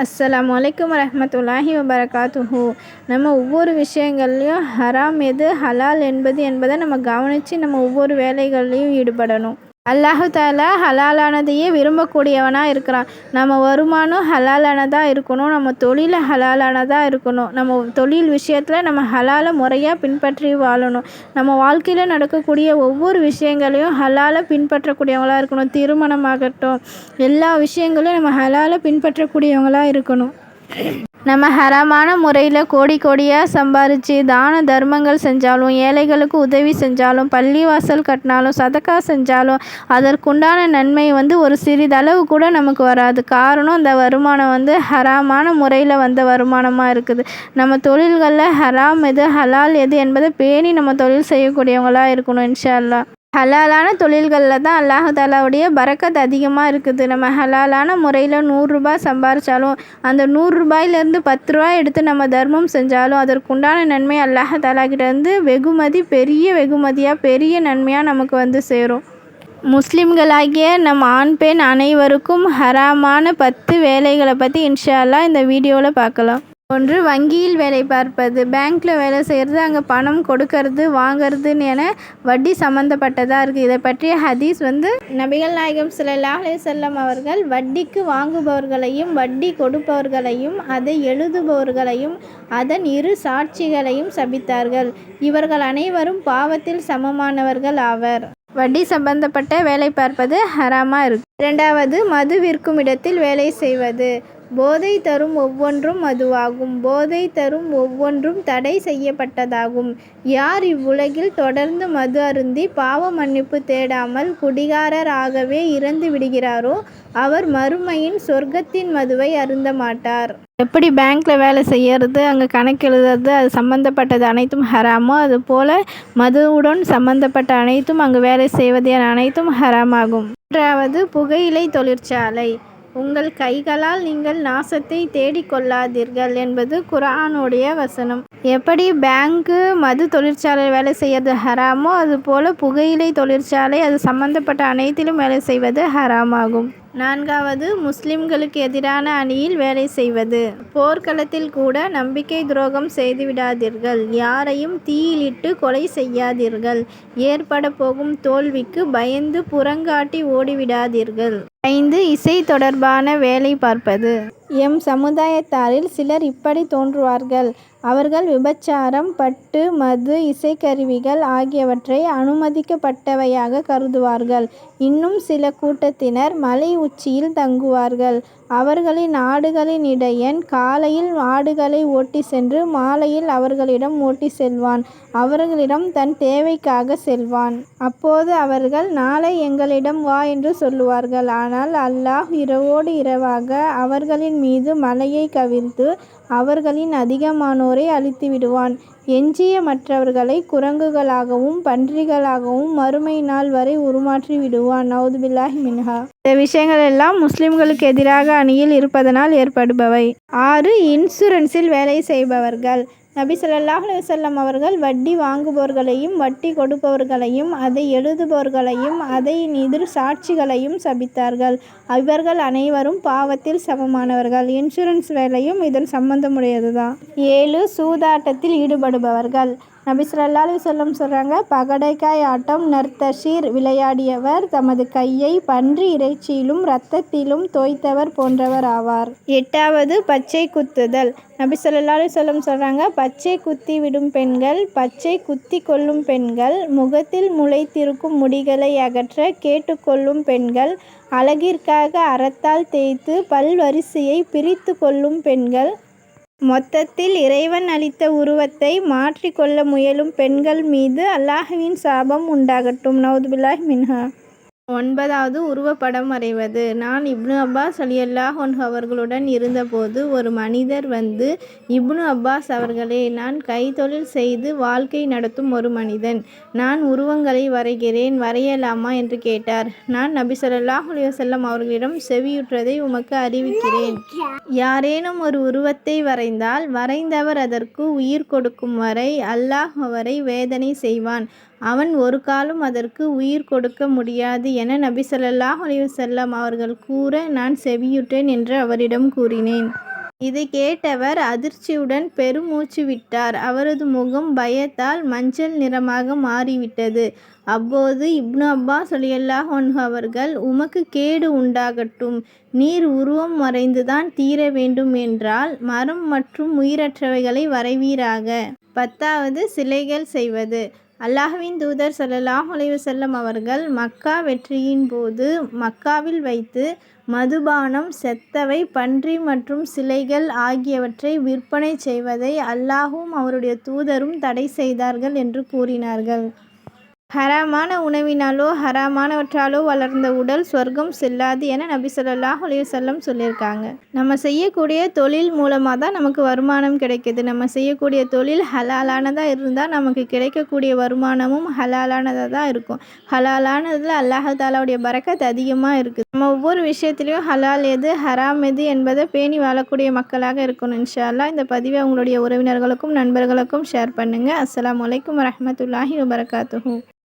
அஸ்லாம் வலைக்கம் வரஹ்மத்துல்லாஹி வபரகாத்துஹு. நம்ம ஒவ்வொரு விஷயங்கள்லையும் ஹராம் எது ஹலால் என்பது என்பதை நம்ம கவனித்து நம்ம ஒவ்வொரு வேலைகள்லையும் ஈடுபடணும். அல்லாஹு தாலா ஹலாலானதையே விரும்பக்கூடியவனாக இருக்கிறான். நம்ம வருமானம் ஹலாலானதாக இருக்கணும். நம்ம தொழில் ஹலாலானதாக இருக்கணும். நம்ம தொழில் விஷயத்தில் நம்ம ஹலாலை முறையாக பின்பற்றி வாழணும். நம்ம வாழ்க்கையில் நடக்கக்கூடிய ஒவ்வொரு விஷயங்களையும் ஹலாலை பின்பற்றக்கூடியவங்களாக இருக்கணும். திருமணமாகட்டும் எல்லா விஷயங்களையும் நம்ம ஹலாலை பின்பற்றக்கூடியவங்களாக இருக்கணும். நம்ம ஹராமான முறையில் கோடி கோடியாக சம்பாரித்து தான தர்மங்கள் செஞ்சாலும் ஏழைகளுக்கு உதவி செஞ்சாலும் பள்ளிவாசல் கட்டினாலும் சதக்கா செஞ்சாலும் அதற்குண்டான நன்மை வந்து ஒரு சிறிதளவு கூட நமக்கு வராது. காரணம் அந்த வருமானம் வந்து ஹராமான முறையில் வந்த வருமானமாக இருக்குது. நம்ம தொழில்களில் ஹராம் எது ஹலால் எது என்பதை பேணி நம்ம தொழில் செய்யக்கூடியவங்களாக இருக்கணும் இன்ஷா அல்லாஹ். ஹலாலான தொழில்களில் தான் அல்லாஹாலாவுடைய தாலாவுடைய அதிகமாக இருக்குது. நம்ம ஹலாலான முறையில் நூறுரூபா சம்பாரித்தாலும் அந்த நூறுரூபாயிலேருந்து பத்து ரூபாய் எடுத்து நம்ம தர்மம் செஞ்சாலும் அதற்குண்டான நன்மை அல்லாஹாலாக்கிட்டேருந்து வெகுமதி பெரிய வெகுமதியாக பெரிய நன்மையாக நமக்கு வந்து சேரும். முஸ்லிம்களாகிய நம் ஆண் பெண் அனைவருக்கும் ஹராமான பத்து வேலைகளை பற்றி இன்ஷா அல்லா இந்த வீடியோவில் பார்க்கலாம். ஒன்று வங்கியில் வேலை பார்ப்பது. பேங்க்கில் வேலை செய்கிறது அங்கே பணம் கொடுக்கறது வாங்கிறதுன்னு என வட்டி சம்மந்தப்பட்டதாக இருக்குது இதை பற்றிய ஹதீஸ் வந்து நபிகள் நாயகம் ஸல்லல்லாஹு அலைஹி செல்லம் அவர்கள் வட்டிக்கு வாங்குபவர்களையும் வட்டி கொடுப்பவர்களையும் அதை எழுதுபவர்களையும் அதன் இரு சாட்சிகளையும் சபித்தார்கள். இவர்கள் அனைவரும் பாவத்தில் சமமானவர்கள் ஆவர். வட்டி சம்பந்தப்பட்ட வேலை பார்ப்பது ஹராமாக இருக்கு. இரண்டாவது மது விற்கும் இடத்தில் வேலை செய்வது. போதை தரும் ஒவ்வொன்றும் மதுவாகும் போதை தரும் ஒவ்வொன்றும் தடை செய்யப்பட்டதாகும். யார் இவ்வுலகில் தொடர்ந்து மது அருந்தி பாவ மன்னிப்பு தேடாமல் குடிகாரர் ஆகவே இறந்து விடுகிறாரோ அவர் மறுமையின் சொர்க்கத்தின் மதுவை அருந்த மாட்டார். எப்படி பேங்க்கில் வேலை செய்யறது அங்கே கணக்கு எழுதுறது அது சம்மந்தப்பட்டது அனைத்தும் ஹராமோ? அது போல மதுவுடன் சம்மந்தப்பட்ட அனைத்தும் அங்கு வேலை செய்வது என அனைத்தும் ஹராமாகும். மூன்றாவது புகையிலை தொழிற்சாலை. உங்கள் கைகளால் நீங்கள் நாசத்தை தேடிக்கொள்ளாதீர்கள் என்பது குரானுடைய வசனம். எப்படி பேங்க்கு மது தொழிற்சாலை வேலை செய்யறது ஹராமோ அதுபோல் புகையிலை தொழிற்சாலை அது சம்பந்தப்பட்ட அனைத்திலும் வேலை செய்வது ஹராமாகும். நான்காவது முஸ்லிம்களுக்கு எதிரான அணியில் வேலை செய்வது. போர்க்களத்தில் கூட நம்பிக்கை துரோகம் செய்துவிடாதீர்கள். யாரையும் தீயிலிட்டு கொலை செய்யாதீர்கள். ஏற்பட போகும் தோல்விக்கு பயந்து புறங்காட்டி ஓடிவிடாதீர்கள். ஐந்து இசை தொடர்பான வேலை பார்ப்பது. எம் சமுதாயத்தாரில் சிலர் இப்படி தோன்றுவார்கள். அவர்கள் விபச்சாரம் பட்டு மது இசைக்கருவிகள் ஆகியவற்றை அனுமதிக்கப்பட்டவையாக கருதுவார்கள். இன்னும் சில கூட்டத்தினர் மலை உச்சியில் தங்குவார்கள். அவர்களின் ஆடுகளின் இடையன் காலையில் ஆடுகளை ஓட்டி சென்று மாலையில் அவர்களிடம் ஓட்டி செல்வான். அவர்களிடம் தன் தேவைக்காக செல்வான். அப்போது அவர்கள் நாளை எங்களிடம் வா என்று சொல்லுவார்கள். ஆனால் அல்லாஹ் இரவோடு இரவாக அவர்களின் மீது மலையை கவிழ்த்து அவர்களின் அதிகமானோரை அழித்து விடுவான் எஞ்சிய மற்றவர்களை குரங்குகளாகவும் பன்றிகளாகவும் மறுமை நாள் வரை உருமாற்றி விடுவான். நவுதுபில்லாஹி மின்ஹா. இந்த விஷயங்கள் எல்லாம் முஸ்லிம்களுக்கு எதிராக அணியில் இருப்பதனால் ஏற்படுபவை. ஆறு இன்சூரன்ஸில் வேலை செய்பவர்கள். நபி சொல்லாஹ் அலைஹி அவர்கள் வட்டி வாங்குபவர்களையும் வட்டி கொடுப்பவர்களையும் அதை எழுதுபவர்களையும் அதை எதிர் சாட்சிகளையும் சபித்தார்கள். இவர்கள் அனைவரும் பாவத்தில் சமமானவர்கள். இன்சூரன்ஸ் வேலையும் இதன் சம்பந்தமுடையது தான் ஏழு சூதாட்டத்தில் ஈடுபடுபவர்கள். நபி ஸல்லல்லாஹு அலைஹி சொல்கிறாங்க பகடைக்காய் ஆட்டம் நர்த்தஷீர் விளையாடியவர் தமது கையை பன்றி இறைச்சியிலும் இரத்தத்திலும் தோய்த்தவர் போன்றவர் ஆவார். எட்டாவது பச்சை குத்துதல். நபி ஸல்லல்லாஹு சொல்லும் சொல்கிறாங்க பச்சை குத்தி விடும் பெண்கள் பச்சை குத்தி கொள்ளும் பெண்கள் முகத்தில் முளைத்திருக்கும் முடிகளை அகற்ற கேட்டுக்கொள்ளும் பெண்கள் அழகிற்காக அறத்தால் தேய்த்து பல்வரிசையை பிரித்து கொள்ளும் பெண்கள் மொத்தத்தில் இறைவன் அளித்த உருவத்தை மாற்றிக்கொள்ள முயலும் பெண்கள் மீது அல்லாஹுவின் சாபம் உண்டாகட்டும். நவுதுபில்லாஹ் மின்ஹா. ஒன்பதாவது உருவப்படம் வரைவது. நான் இப்னு அப்பாஸ் அலியல்லாஹ் அவர்களுடன் இருந்தபோது ஒரு மனிதர் வந்து இப்னு அப்பாஸ் அவர்களே நான் கைத்தொழில் செய்து வாழ்க்கை நடத்தும் ஒரு மனிதன். நான் உருவங்களை வரைகிறேன் வரையலாமா? என்று கேட்டார். நான் நபி சொல்லாஹ் அலிவசல்லம் அவர்களிடம் செவியுற்றதை உமக்கு அறிவிக்கிறேன். யாரேனும் ஒரு உருவத்தை வரைந்தால் வரைந்தவர் அதற்கு உயிர் கொடுக்கும் வரை அல்லாஹ் அவரை வேதனை செய்வான். அவன் ஒரு காலும் அதற்கு உயிர் கொடுக்க முடியாது என நபி ஸல்லல்லாஹு அலைஹி அவர்கள் கூற நான் செவியுற்றேன் என்று அவரிடம் கூறினேன். இதைக் கேட்டவர் அதிர்ச்சியுடன் பெருமூச்சு விட்டார். அவரது முகம் பயத்தால் மஞ்சள் நிறமாக மாறிவிட்டது. அப்போது இப்னு அப்பா சொல்லியல்லாஹ் அவர்கள் உமக்கு கேடு உண்டாகட்டும். நீர் உருவம் வரைந்துதான் தீர வேண்டும் என்றால் மரம் மற்றும் உயிரற்றவைகளை வரைவீராக. பத்தாவது சிலைகள் செய்வது அல்லாஹுவின் தூதர் சல்லாஹ் செல்லம் அவர்கள் மக்கா வெற்றியின் போது மக்காவில் வைத்து மதுபானம் செத்தவை பன்றி மற்றும் சிலைகள் ஆகியவற்றை விற்பனை செய்வதை அல்லாஹும் அவருடைய தூதரும் தடை செய்தார்கள் என்று கூறினார்கள். ஹராமான உணவினாலோ ஹராமானவற்றாலோ வளர்ந்த உடல் சொர்க்கம் செல்லாது என நபி ஸல்லல்லாஹு அலைஹி சொல்லியிருக்காங்க. நம்ம செய்யக்கூடிய தொழில் மூலமாக தான் நமக்கு வருமானம் கிடைக்குது. நம்ம செய்யக்கூடிய தொழில் ஹலாலானதாக இருந்தால் நமக்கு கிடைக்கக்கூடிய வருமானமும் ஹலாலானதாக தான் இருக்கும். ஹலாலானதில் அல்லாஹாலாவுடைய தஆலாவுடைய அதிகமாக இருக்குது. நம்ம ஒவ்வொரு விஷயத்துலையும் ஹலால் எது ஹராம் எது என்பதை பேணி வாழக்கூடிய மக்களாக இருக்கணும் இன்ஷா அல்லாஹ். இந்த பதிவை உங்களுடைய உறவினர்களுக்கும் நண்பர்களுக்கும் ஷேர் பண்ணுங்கள் அஸ்லாம் வலைக்கம் வரமத்துல்லாஹி வபரகாத்துஹூ